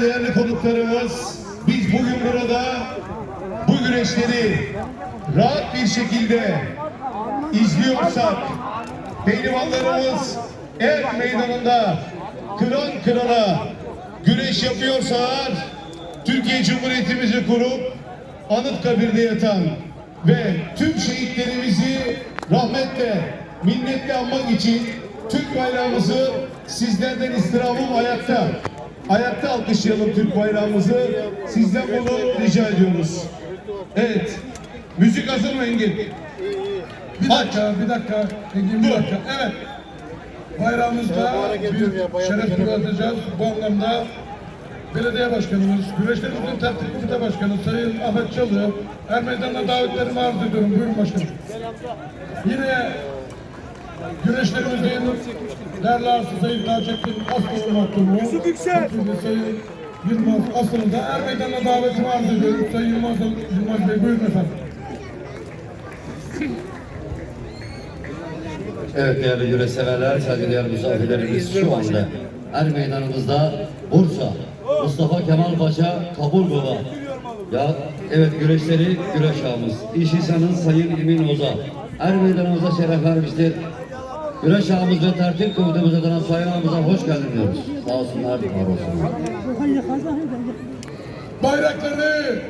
Değerli konuklarımız, biz bugün burada bu güreşleri rahat bir şekilde izliyorsak, pehlivanlarımız er meydanında kıran kırana güreş yapıyorsalar, Türkiye Cumhuriyetimizi kurup Anıtkabir'de yatan ve tüm şehitlerimizi rahmetle, minnetle anmak için Türk bayrağımızı sizlerden istirhamım ayakta. Ayakta alkışlayalım Türk bayrağımızı. Sizden bunu rica ediyoruz. Evet. Müzik hazır mı Engin? Bir dakika, bir dakika. Engin bir Dur. dakika. Evet. Bayramımızda bir şeref turu atacağız. Bu anlamda belediye başkanımız, güreşlerimizin tertip komitesi başkanı Sayın Ahmet Çalı, her meydanına davetlerimi arz ediyorum. Buyurun başkanım. Yine güreşlerimizin değerli arsı Sayın Taceddin Aslan'ın mahkumu, Yusuf Yüksel, Sayın Yılmaz Aslan'ı da her meydanına davetimi arz ediyorum. Sayın Yılmaz, Yılmaz Bey buyurun efendim. Evet değerli yüreseverler, saygıdeğer misafirlerimiz şu anda er meydanımızda Bursa, Mustafa Kemal Paşa Kaburgova. Ya evet güreşleri güreş ağamız. İş insanın Sayın Emin Oza. Er meydanımıza şeref vermiştir. Güreş ağamız ve tertip komitemiz adına Sayın ağamıza hoş geldin diyoruz. Sağ olsunlar, var olsunlar. Bayrakları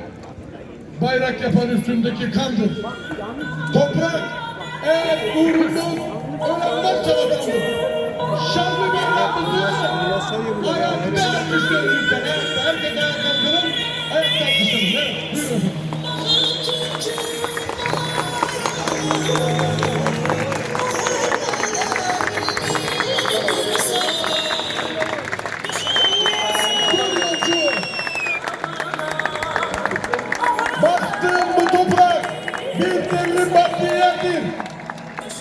bayrak yapan üstündeki kandır. Toprak eğer uğrundan ölenler çabadandır. Şanlı bayrağımızı ayakta alkışlarımızla. Ayakta herkes ayağa kalkalım. Ayakta. Evet, buyurun.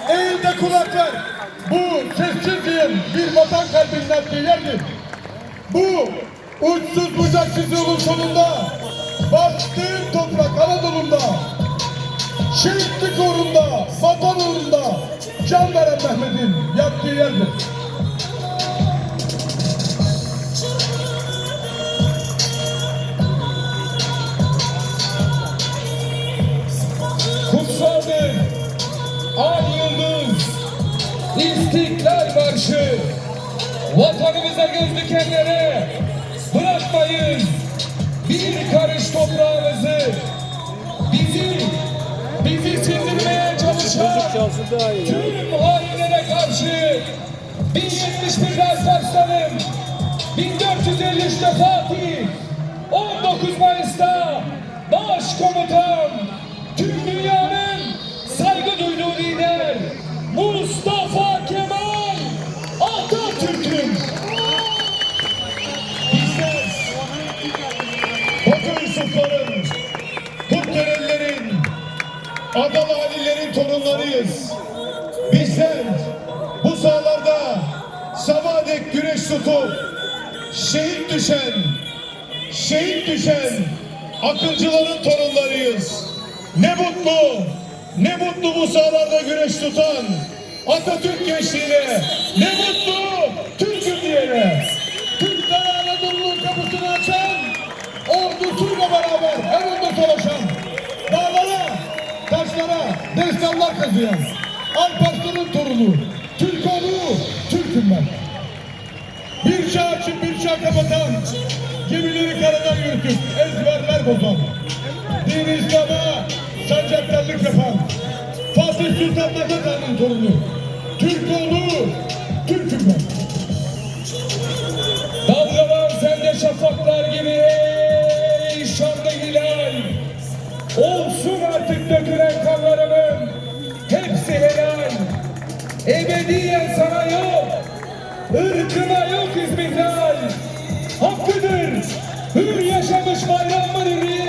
Eğil de kulak ver. Bu sessiz yer bir vatan kalbinin attığı yerdir. Bu uçsuz bucaksız yolun sonunda bastığım toprak Anadolu'nda şehitlik uğrunda, vatan uğrunda can veren Mehmet'in yattığı yerdir. Marşı, vatanımıza göz dikenlere. Bırakmayın. Bir karış toprağımızı. Bizi, bizi sindirmeye çalışan tüm hainlere karşı 1071'de Alparslan'ım, 1453'te Fatih, 19 Mayıs'ta Başkomutan, tüm dünyanın saygı duyduğu lider Mustafa Adalı Alilerin torunlarıyız. Bizler bu sahalarda sabah dek güreş tutup şehit düşen, şehit düşen akıncıların torunlarıyız. Ne mutlu, ne mutlu bu sahalarda güreş tutan Atatürk gençliğine, ne mutlu Türk'üm diyene. Destanlar kazıyan, Alparslan'ın torunu, Türk oğlu, Türk'üm ben. Bir çağ açıp bir çağ kapatan, gemileri karadan yürütüp ezberler bozan, dini İslam'a sancaktarlık yapan, Fatih Sultan Mehmet Han'ın torunu, Türk oğlu, Ebediyen sana yok, ırkına yok izmihlal. Hakkıdır, hür yaşamış bayramın hürriyet. Hakkıdır,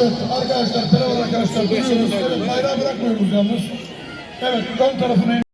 Evet arkadaşlar, selam arkadaşlar. Duyuyoruz. Bayrağı bırakmıyoruz yalnız. Evet ön tarafına